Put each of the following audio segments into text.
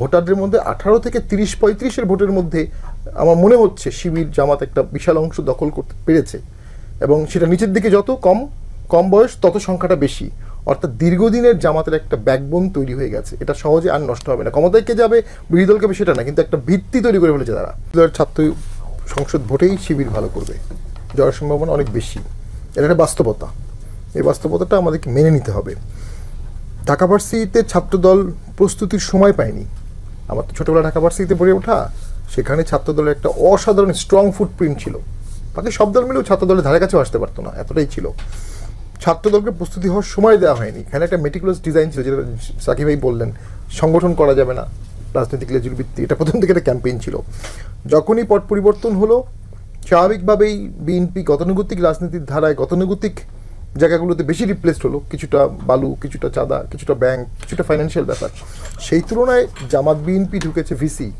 ভোটারদের মধ্যে আঠারো থেকে তিরিশ পঁয়ত্রিশের ভোটের মধ্যে আমার মনে হচ্ছে শিবির, জামাত একটা বিশাল অংশ দখল করতে পেরেছে। এবং সেটা নিচের দিকে যত কম কম বয়স, তত সংখ্যাটা বেশি। অর্থাৎ দীর্ঘদিনের জামাতের একটা ব্যাকবোন তৈরি হয়ে গেছে। এটা সহজে আর নষ্ট হবে না। ক্ষমতায় কে যাবে, বিরোধী দলকে সেটা না, কিন্তু একটা ভিত্তি তৈরি করে ফেলেছে তারা। ছাত্র সংসদ ভোটেই শিবির ভালো করবে। জয়ের সম্ভাবনা অনেক বেশি। এটা একটা বাস্তবতা। এই বাস্তবতাটা আমাদেরকে মেনে নিতে হবে। ঢাকা ভার্সিটিতে ছাত্রদল প্রস্তুতির সময় পায়নি। আমার তো ছোটোবেলা ঢাকা ভার্সিটিতে পড়ে ওঠা, সেখানে ছাত্রদলের একটা অসাধারণ স্ট্রং ফুটপ্রিন্ট ছিল। বাকি সব দল মিলেও ছাত্রদলের ধারে কাছেও আসতে পারতো না, এতটাই ছিল। ছাত্রদলকে প্রস্তুতি হওয়ার সময় দেওয়া হয়নি। এখানে একটা মেটিকুলাস ডিজাইন ছিল, যেটা সাকিব ভাই বললেন, সংগঠন করা যাবে না, রাজনৈতিক লেজুর ভিত্তি, এটা প্রথম থেকে একটা ক্যাম্পেইন ছিল। যখনই পট পরিবর্তন হলো, স্বাভাবিকভাবেই বিএনপি গতানুগতিক রাজনীতির ধারায় গতানুগতিক জায়গাগুলোতে বেশি রিপ্লেসড হলো। কিছুটা বালু কিছুটা চাঁদা কিছুটা ব্যাংক কিছুটা ফাইন্যান্সিয়াল ব্যাপার। সেই তুলনায় জামাত বিএনপি ঢুকেছে ভিসি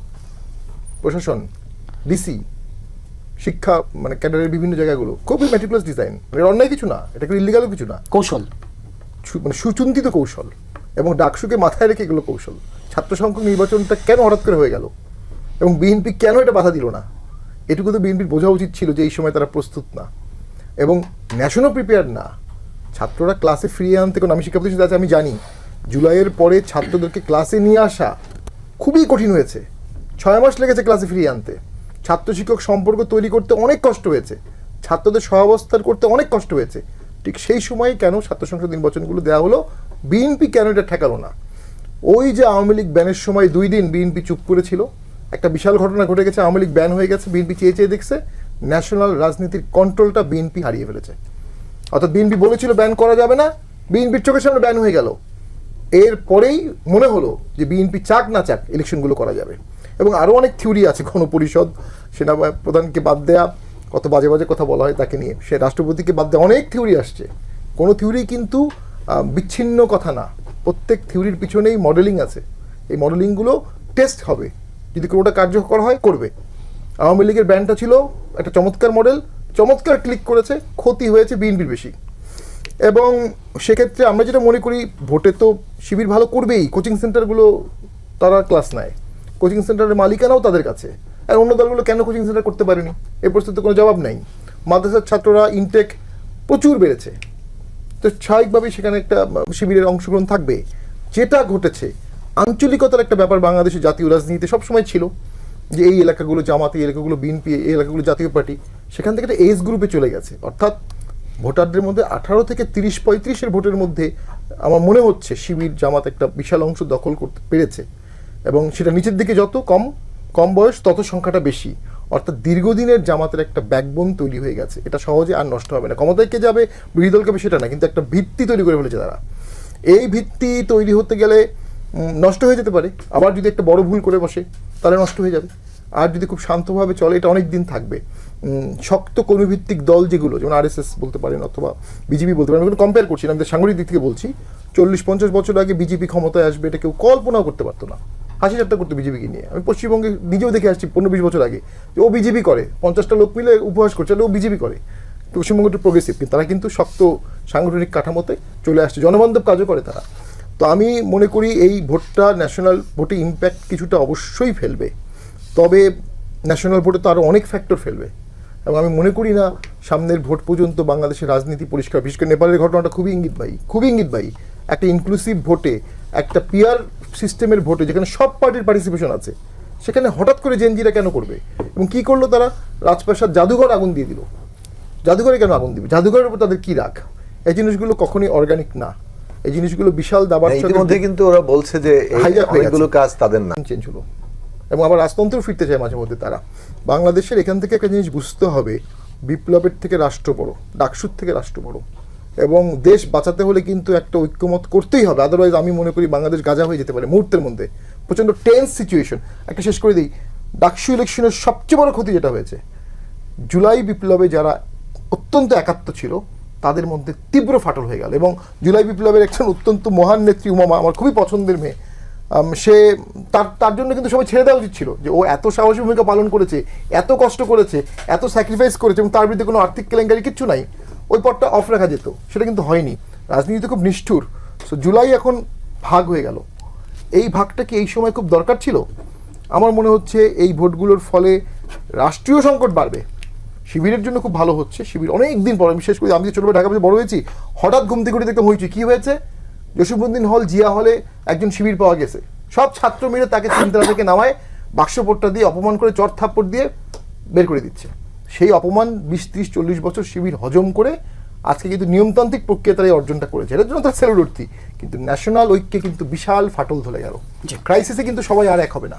প্রশাসন ডিসি শিক্ষা মানে ক্যাডারের বিভিন্ন জায়গাগুলো। খুবই মেটিকুলাস ডিজাইন এটা অন্যায় কিছু না এটা কোনো ইলিগালও কিছু না। কৌশল। মানে সুচিন্তিত কৌশল। এবং ডাকসুকে মাথায় রেখে এগুলো কৌশল। ছাত্র সংখ্যক নির্বাচনটা কেন হঠাৎ করে হয়ে গেল? এবং বিএনপি কেন এটা বাধা দিল না? এটুকু তো বিএনপির বোঝা উচিত ছিল যে এই সময় তারা প্রস্তুত না। এবং ন্যাশনাল প্রিপেয়ার না। ছাত্ররা ক্লাসে ফিরিয়ে আনতে কোনো আমি শিক্ষা প্রতিষ্ঠান আছে, আমি জানি। জুলাইয়ের পরে ছাত্রদেরকে ক্লাসে নিয়ে আসা খুবই কঠিন হয়েছে। ছয় মাস লেগেছে ক্লাসে ফিরিয়ে আনতে। ছাত্র শিক্ষক সম্পর্ক তৈরি করতে অনেক কষ্ট হয়েছে। ছাত্রদের সহাবস্থান করতে অনেক কষ্ট হয়েছে। ঠিক সেই সময় কেন ছাত্র সংসদ নির্বাচনগুলো দেওয়া হলো, বিএনপি কেন এটা ঠেকালো না? ওই যে আওয়ামী লীগ ব্যানের সময় দুই দিন বিএনপি চুপ করেছিল। একটা বিশাল ঘটনা ঘটে গেছে, আওয়ামী লীগ ব্যান হয়ে গেছে, বিএনপি চেয়ে চেয়ে দেখছে। ন্যাশনাল রাজনীতির কন্ট্রোলটা বিএনপি হারিয়ে ফেলেছে। অর্থাৎ বিএনপি বলেছিল ব্যান করা যাবে না বিএনপির চোখের সামনে ব্যান হয়ে গেল। এরপরেই মনে হলো যে বিএনপি চাক না চাক ইলেকশনগুলো করা যাবে। এবং আরও অনেক থিওরি আছে গণপরিষদ সেনা প্রধানকে বাদ দেয়া, কত বাজে বাজে কথা বলা হয় তাকে নিয়ে। সে রাষ্ট্রপতিকে বাদ দেওয়া অনেক থিওরি আসছে। কোনো থিওরি কিন্তু বিচ্ছিন্ন কথা না। প্রত্যেক থিওরির পিছনেই মডেলিং আছে। এই মডেলিংগুলো টেস্ট হবে। যদি কোনোটা কার্যকর হয়, করবে। আওয়ামী লীগের ব্যান্ডটা ছিল একটা চমৎকার মডেল, চমৎকার ক্লিক করেছে, ক্ষতি হয়েছে বিএনপির বেশি। এবং সেক্ষেত্রে আমরা যেটা মনে করি, ভোটে তো শিবির ভালো করবেই, কোচিং সেন্টারগুলো তারা ক্লাস নেয়। কোচিং সেন্টারের মালিকানাও তাদের কাছে। আর অন্য দলগুলো কেন কোচিং সেন্টার করতে পারেনি? এ প্রশ্নের তো কোনো জবাব নেই। মাদ্রাসার ছাত্ররা ইনটেক প্রচুর বেড়েছে। তো স্বাভাবিকভাবেই সেখানে একটা শিবিরের অংশগ্রহণ থাকবে। যেটা ঘটেছে, আঞ্চলিকতার একটা ব্যাপার বাংলাদেশের জাতীয় রাজনীতিতে সবসময় ছিল। যে এই এলাকাগুলো, জামাত এলাকাগুলো বিএনপি এই এলাকাগুলো জাতীয় পার্টি, সেখান থেকে একটা এজ গ্রুপে চলে গেছে। অর্থাৎ ভোটারদের মধ্যে আঠারো থেকে তিরিশ পঁয়ত্রিশের ভোটের মধ্যে আমার মনে হচ্ছে শিবির, জামাত একটা বিশাল অংশ দখল করতে পেরেছে। এবং সেটা নিচের দিকে যত কম কম বয়স, তত সংখ্যাটা বেশি। অর্থাৎ দীর্ঘদিনের জামাতের একটা ব্যাকবোন তৈরি হয়ে গেছে। এটা সহজে আর নষ্ট হবে না। ক্ষমতায় কে যাবে, বিরোধী হবে, সেটা না। কিন্তু একটা ভিত্তি তৈরি করে ফেলেছে তারা। এই ভিত্তি তৈরি হতে গেলে নষ্ট হয়ে যেতে পারে। আবার যদি একটা বড় ভুল করে বসে, তাহলে নষ্ট হয়ে যাবে। আর যদি খুব শান্তভাবে চলে, এটা অনেক দিন থাকবে। শক্ত কর্মীভিত্তিক দল যেগুলো, যেমন আরএসএস বলতে পারেন অথবা বিজেপি বলতে পারেন কম্পেয়ার করছি আমি সাংগঠনিক দিক থেকে বলছি। চল্লিশ, পঞ্চাশ বছর আগে বিজেপি ক্ষমতায় আসবে, এটা কেউ কল্পনাও করতে পারতো না। হাসি ঠাট্টা করতো বিজেপিকে নিয়ে। আমি পশ্চিমবঙ্গে নিজেও দেখে আসছি পনেরো, বিশ বছর আগে যে ও বিজেপি করে। পঞ্চাশটা লোক মিলে উপহাস করছে ও বিজেপি করে। পশ্চিমবঙ্গ একটু প্রোগ্রেসিভ তারা কিন্তু শক্ত সাংগঠনিক কাঠামোতে চলে আসছে। জনবান্ধব কাজও করে তারা। তো আমি মনে করি এই ভোটটা ন্যাশনাল ভোটে ইম্প্যাক্ট কিছুটা অবশ্যই ফেলবে। তবে ন্যাশনাল ভোটে তো আরও অনেক ফ্যাক্টর ফেলবে। এবং আমি মনে করি না সামনের ভোট পর্যন্ত বাংলাদেশের রাজনীতি পরিষ্কার, বিশেষ করে নেপালের ঘটনাটা খুবই ইঙ্গিতবাহী খুবই ইঙ্গিতবাহী একটা ইনক্লুসিভ ভোটে একটা পিয়ার সিস্টেমের ভোটে যেখানে সব পার্টির পার্টিসিপেশন আছে, সেখানে হঠাৎ করে জেনজিরা কেন করবে? এবং কি করল তারা? রাজপ্রাসাদ জাদুঘর আগুন দিয়ে দিল। জাদুঘরে কেন আগুন দিবে? জাদুঘরের উপর তাদের কী রাগ? এই জিনিসগুলো কখনোই অর্গানিক না। এই জিনিসগুলো বিশাল দাবার না, ইতিমধ্যে কিন্তু ওরা বলছে যে এই Hijack হয়ে অনেকগুলো কাজ তাদের না। চেঞ্জ হলো। এবং আবার রাজতন্ত্রেও ফিরতে চায় মাঝে মধ্যে তারা। বাংলাদেশের এখান থেকে একটা জিনিস বুঝতে হবে বিপ্লবের থেকে রাষ্ট্র বড় ডাকসুর থেকে রাষ্ট্র বড়। এবং দেশ বাঁচাতে হলে কিন্তু একটা ঐক্যমত করতেই হবে। আদারওয়াইজ আমি মনে করি বাংলাদেশ গাজা হয়ে যেতে পারে মুহূর্তের মধ্যে। প্রচণ্ড টেন্স সিচুয়েশন একটা শেষ করে দিই। ডাকসু ইলেকশনের সবচেয়ে বড় ক্ষতি যেটা হয়েছে জুলাই বিপ্লবে যারা অত্যন্ত একাত্ম ছিল তাদের মধ্যে তীব্র ফাটল হয়ে গেল। এবং জুলাই বিপ্লবের একজন অত্যন্ত মহান নেত্রী উমামা, আমার খুবই পছন্দের মেয়ে সে তার তার জন্য কিন্তু সবাই ছেড়ে দেওয়া উচিত ছিল যে ও এত সাহসী ভূমিকা পালন করেছে, এত কষ্ট করেছে, এত স্যাক্রিফাইস করেছে এবং তার বিরুদ্ধে কোনো আর্থিক কেলেঙ্কারি কিচ্ছু নাই। ওই পথটা অফ রাখা যেত, সেটা কিন্তু হয়নি। রাজনীতিতে খুব নিষ্ঠুর। সো জুলাই এখন ভাগ হয়ে গেল। এই ভাগটা কি এই সময় খুব দরকার ছিল? আমার মনে হচ্ছে এই ভোটগুলোর ফলে রাষ্ট্রীয় সংকট বাড়বে। শিবিরের জন্য খুব ভালো হচ্ছে। শিবির অনেক দিন পরে বিশেষ করে আমি যে ছোটবেলা ঢাকা বড় হয়েছি হঠাৎ ঘুম থেকে উঠে দেখতে হয়েছে কি হয়েছে? জসিমুদ্দিন হল জিয়া হলে একজন শিবির পাওয়া গেছে। সব ছাত্র মিলে তাকে চিন্তা থেকে নামায় বাক্সপটটা দিয়ে অপমান করে চট থাপ্পড় দিয়ে বের করে দিচ্ছে। সেই অপমান বিশ ত্রিশ চল্লিশ বছর শিবির হজম করে আজকে কিন্তু নিয়মতান্ত্রিক প্রক্রিয়া তারা এই অর্জনটা করেছে। এটার জন্য তার সেলুট কিন্তু ন্যাশনাল ঐক্যে কিন্তু বিশাল ফাটল ধরে গেল। ক্রাইসিসে কিন্তু সবাই আর এক হবে না।